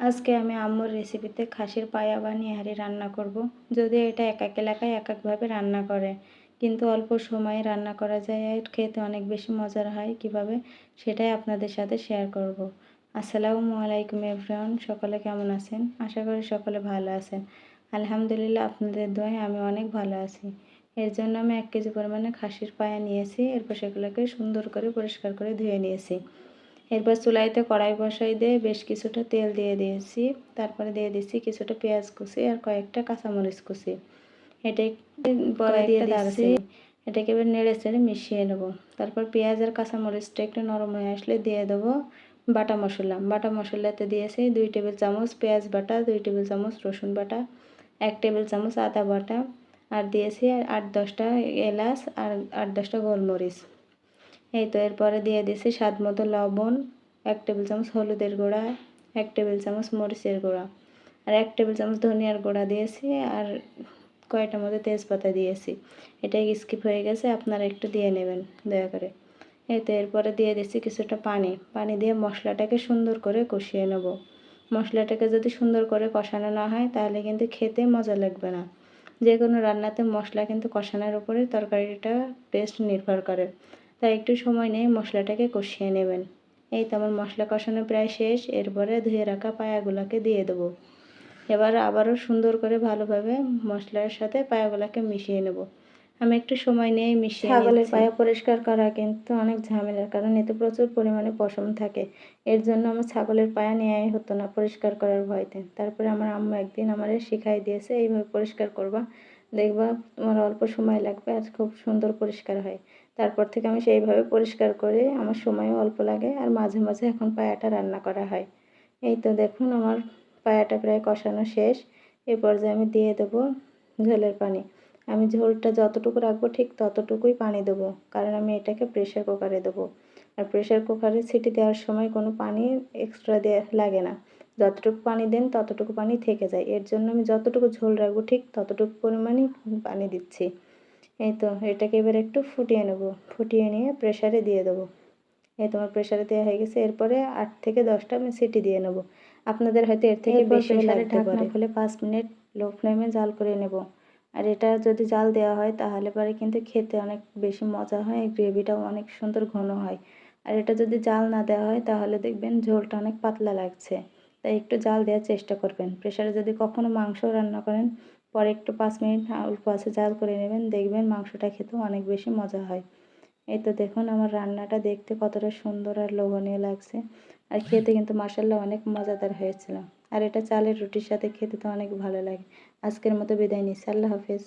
আজকে আমি আম্মুর রেসিপিতে খাসির পায়া বা নিহারি রান্না করব। যদিও এটা এক এক এলাকায় এক একভাবে রান্না করে, কিন্তু অল্প সময়ে রান্না করা যায় আর খেতে অনেক বেশি মজার হয় কীভাবে, সেটাই আপনাদের সাথে শেয়ার করব। আসসালামু আলাইকুম এভরিওয়ান সকলে কেমন আছেন আশা করি সকলে ভালো আছেন আলহামদুলিল্লাহ আপনাদের দোয়ায় আমি অনেক ভালো আছি এর জন্য আমি এক কেজি পরিমাণে খাসির পায়া নিয়েছি, এরপর সেগুলোকে সুন্দর করে পরিষ্কার করে ধুয়ে নিয়েছি এরপর চুলাইতে কড়াই বসাই দিয়ে বেশ কিছুটা তেল দিয়ে দিয়েছি। তারপরে দিয়ে দিচ্ছি কিছুটা পেঁয়াজ কুচি আর কয়েকটা কাঁচামরিচ কুচি। এটা পরে দিয়ে দিচ্ছি এটাকে এবার নেড়ে চেড়ে মিশিয়ে নেব। তারপর পেঁয়াজ আর কাঁচামরিচটা একটু নরম হয়ে আসলে দিয়ে দেবো বাটা মশলা। বাটা মশলাতে দিয়েছি দুই টেবিল চামচ পেঁয়াজ বাটা দুই টেবিল চামচ রসুন বাটা এক টেবিল চামচ আদা বাটা। আর দিয়েছি আট দশটা এলাচ আর আট দশটা গোলমরিচ। এই তো এরপরে দিয়ে দিয়েছি স্বাদ মতো লবণ, এক টেবিল চামচ হলুদের গুঁড়া, এক টেবিল চামচ মরিচের গুঁড়া। আর এক টেবিল চামচ ধনিয়ার গুঁড়া দিয়েছি আর কয়টার মধ্যে তেজপাতা দিয়েছি। এটাই স্কিপ হয়ে গেছে, আপনারা একটু দিয়ে নেবেন, দয়া করে। এই তো এরপরে দিয়ে দিচ্ছি কিছুটা পানি। পানি দিয়ে মশলাটাকে সুন্দর করে কষিয়ে নেব। মশলাটাকে যদি সুন্দর করে কষানো না হয়, তাহলে কিন্তু খেতে মজা লাগবে না। যে কোনো রান্নাতে মশলা কিন্তু কষানোর উপরে তরকারিটা টেস্ট নির্ভর করে। তাই একটু সময় নিয়ে মশলাটাকে কষিয়ে নেবেন। এই তো আমার মশলা কষানো প্রায় শেষ এরপরে ধুয়ে রাখা পায়াগুলোকে দিয়ে দেবো। এবার আবারও সুন্দর করে ভালোভাবে মশলার সাথে পায়াগুলোকে মিশিয়ে নেব। আমি একটু সময় নিয়ে মিশিয়ে ছাগলের পায়া পরিষ্কার করা কিন্তু অনেক ঝামেলার কারণ এতে প্রচুর পরিমাণে পশম থাকে। এর জন্য আমার ছাগলের পায়া নেওয়াই হতো না পরিষ্কার করার ভয়তে। তারপরে আমার আম্মু একদিন আমার শিখাই দিয়েছে এইভাবে পরিষ্কার করবা দেখবা তোমার অল্প সময় লাগবে আর খুব সুন্দর পরিষ্কার হয়। তারপর থেকে আমি সেইভাবে পরিষ্কার করে আমার সময়ও অল্প লাগে আর মাঝে মাঝে এখন পায়াটা রান্না করা হয়। এই তো দেখুন আমার পায়াটা প্রায় কষানো শেষ। এই পর্যায়ে আমি দিয়ে দেবো ঝোলের পানি। আমি ঝোলটা যতটুকু রাখব ঠিক ততটুকুই পানি দেবো, কারণ আমি এটাকে প্রেশার কুকারে দেবো। আর প্রেশার কুকারে সিটি দেওয়ার সময় কোনো পানি এক্সট্রা দেওয়া লাগে না। যতটুকু পানি দেন ততটুকু পানি থেকে যায়। এর জন্য আমি যতটুকু ঝোল রাখব ঠিক ততটুকু পরিমাণই পানি দিচ্ছি। এই তো এটাকে এবার একটু ফুটিয়ে নেব। ফুটিয়ে নিয়ে প্রেশারে দিয়ে দেবো। এই তোমার প্রেশারে দেওয়া হয়ে গেছে এরপরে আট থেকে দশটা আমি সিটি দিয়ে নেব। আপনাদের হয়তো এর থেকে বেশি লাগতে পারে। হলে পাঁচ মিনিট লো ফ্লেমে জাল করে নেব। আর এটা যদি জাল দেওয়া হয় তাহলে পরে কিন্তু খেতে অনেক বেশি মজা হয় গ্রেভিটাও অনেক সুন্দর ঘন হয়। আর এটা যদি জাল না দেওয়া হয় তাহলে দেখবেন ঝোলটা অনেক পাতলা লাগছে। তাই একটু জাল দেওয়ার চেষ্টা করবেন। প্রেশারে যদি কখনো মাংস রান্না করেন পরে একটু পাঁচ মিনিট অল্প আছে, জাল করে নেবেন, দেখবেন মাংসটা খেতেও অনেক বেশি মজা হয়। এই তো দেখুন আমার রান্নাটা দেখতে কতটা সুন্দর আর লোভনীয় লাগছে। আর খেতে কিন্তু মাসাল্লাহ অনেক মজাদার হয়েছিল। আর এটা চালের রুটির সাথে খেতে তো অনেক ভালো লাগে। আজকের মতো বিদায় নিচ্ছি, আল্লাহ হাফেজ।